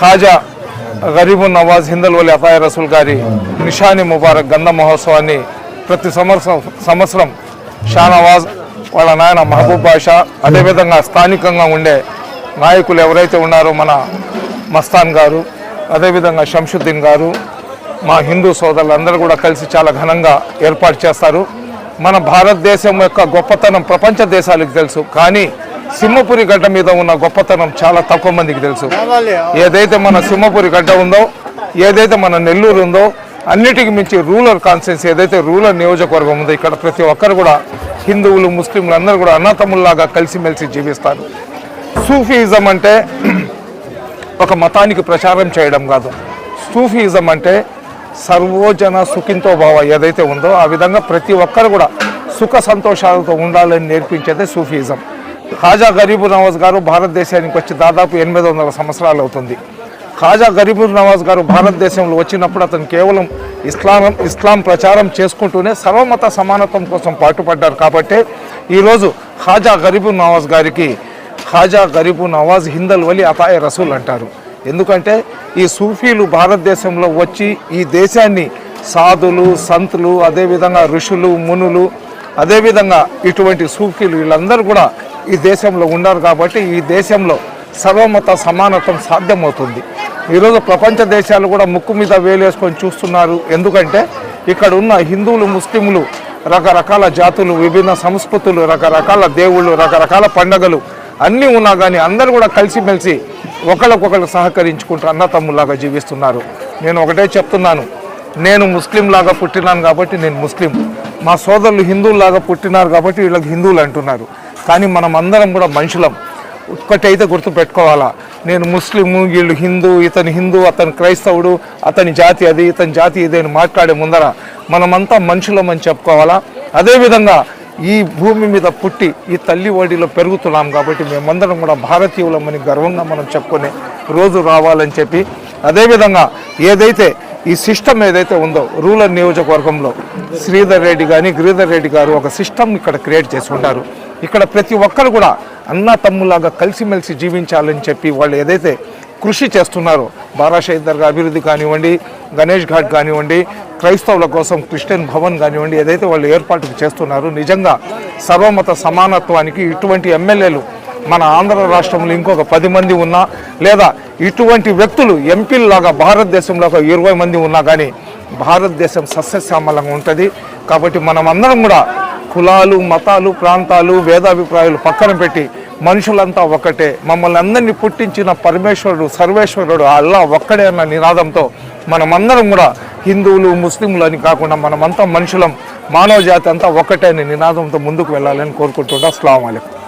ఖాజా గరీబు నవాజ్ హిందల్ వలి అతాయ రసూల్ గారి నిషాని ముబారక్ గంధ మహోత్సవాన్ని ప్రతి సంవత్సరం సంవత్సరం షానవాజ్ వాళ్ళ నాయన మహబూబ్ బాషా అదేవిధంగా స్థానికంగా ఉండే నాయకులు ఎవరైతే ఉన్నారో మన మస్తాన్ గారు అదేవిధంగా షంషుద్దీన్ గారు మా హిందూ సోదరులందరూ కూడా కలిసి చాలా ఘనంగా ఏర్పాటు చేస్తారు. మన భారతదేశం యొక్క గొప్పతనం ప్రపంచ దేశాలకు తెలుసు. కానీ సింహపురి గడ్డ మీద ఉన్న గొప్పతనం చాలా తక్కువ మందికి తెలుసు. ఏదైతే మన సింహపురి గడ్డ ఉందో ఏదైతే మన నెల్లూరు ఉందో అన్నిటికి మించి రూరల్ కాన్స్టిట్యూన్సీ ఏదైతే రూరల్ నియోజకవర్గం ఉందో ఇక్కడ ప్రతి ఒక్కరు కూడా హిందువులు ముస్లింలు అందరూ కూడా అన్నతమ్ముల్లాగా కలిసిమెలిసి జీవిస్తారు. సూఫీయిజం అంటే ఒక మతానికి ప్రచారం చేయడం కాదు. సూఫీయిజం అంటే సర్వోజన సుఖింతో భావ ఏదైతే ఉందో ఆ విధంగా ప్రతి ఒక్కరు కూడా సుఖ సంతోషాలతో ఉండాలని నేర్పించేదే సూఫీయిజం. ఖాజా గరీబు నవాజ్ గారు భారతదేశానికి వచ్చి దాదాపు ఎనిమిది వందల సంవత్సరాలు అవుతుంది. ఖాజా గరీబు నవాజ్ గారు భారతదేశంలో వచ్చినప్పుడు అతను కేవలం ఇస్లాం ఇస్లాం ప్రచారం చేసుకుంటూనే సర్వమత సమానత్వం కోసం పాటుపడ్డారు కాబట్టి ఈరోజు ఖాజా గరీబు నవాజ్ గారికి ఖాజా గరీబు నవాజ్ హిందల్ వలి అతాయ రసూల్ అంటారు. ఎందుకంటే ఈ సూఫీలు భారతదేశంలో వచ్చి ఈ దేశాన్ని సాధులు సంతులు అదేవిధంగా ఋషులు మునులు అదేవిధంగా ఇటువంటి సూఫీలు వీళ్ళందరూ కూడా ఈ దేశంలో ఉన్నారు కాబట్టి ఈ దేశంలో సర్వమత సమానత్వం సాధ్యమవుతుంది. ఈరోజు ప్రపంచ దేశాలు కూడా ముక్కు మీద వేలేసుకొని చూస్తున్నారు. ఎందుకంటే ఇక్కడ ఉన్న హిందువులు ముస్లింలు రకరకాల జాతులు విభిన్న సంస్కృతులు రకరకాల దేవుళ్ళు రకరకాల పండగలు అన్నీ ఉన్నా కానీ అందరూ కూడా కలిసిమెలిసి ఒకరికొకరు సహకరించుకుంటూ అన్నతమ్ములాగా జీవిస్తున్నారు. నేను ఒకటే చెప్తున్నాను. నేను ముస్లింలాగా పుట్టినాను కాబట్టి నేను ముస్లిం. మా సోదరులు హిందువులాగా పుట్టినారు కాబట్టి వీళ్ళకి హిందువులు అంటున్నారు. కానీ మనం అందరం కూడా మనుషులం. ఒక్కటైతే గుర్తు పెట్టుకోవాలా. నేను ముస్లిము వీళ్ళు హిందూ ఇతని హిందూ అతను క్రైస్తవుడు అతని జాతి అది ఇతని జాతి ఇది అని మాట్లాడే ముందర మనమంతా మనుషులం అని చెప్పుకోవాలా. అదేవిధంగా ఈ భూమి మీద పుట్టి ఈ తల్లి ఒడిలో పెరుగుతున్నాం కాబట్టి మేమందరం కూడా భారతీయులమని గర్వంగా మనం చెప్పుకునే రోజు రావాలని చెప్పి అదేవిధంగా ఏదైతే ఈ సిస్టమ్ ఏదైతే ఉందో రూరల్ నియోజకవర్గంలో శ్రీధర్ రెడ్డి కానీ గిరిధర్ రెడ్డి గారు ఒక సిస్టమ్ ఇక్కడ క్రియేట్ చేసుకుంటారు. ఇక్కడ ప్రతి ఒక్కరు కూడా అన్నా తమ్ములాగా కలిసిమెలిసి జీవించాలని చెప్పి వాళ్ళు ఏదైతే కృషి చేస్తున్నారు బారాషహీద్ దర్గా అభివృద్ధి కానివ్వండి గణేష్ ఘాట్ కానివ్వండి క్రైస్తవుల కోసం క్రిస్టియన్ భవన్ కానివ్వండి ఏదైతే వాళ్ళు ఏర్పాటు చేస్తున్నారు నిజంగా సర్వమత సమానత్వానికి ఇటువంటి ఎమ్మెల్యేలు మన ఆంధ్ర రాష్ట్రంలో ఇంకొక పది మంది ఉన్నా లేదా ఇటువంటి వ్యక్తులు ఎంపీల్లాగా భారతదేశంలో ఒక ఇరవై మంది ఉన్నా కానీ భారతదేశం సస్యశ్యామలంగా ఉంటుంది. కాబట్టి మనం అందరం కూడా కులాలు మతాలు ప్రాంతాలు వేదాభిప్రాయాలు పక్కన పెట్టి మనుషులంతా ఒక్కటే మమ్మల్ని అందరినీ పుట్టించిన పరమేశ్వరుడు సర్వేశ్వరుడు అల్లా ఒక్కడే అన్న నినాదంతో మనమందరం కూడా హిందువులు ముస్లింలు అని కాకుండా మనమంతా మనుషులం. మానవ జాతి అంతా ఒక్కటే అనే నినాదంతో ముందుకు వెళ్ళాలని కోరుకుంటుంటా అస్సలం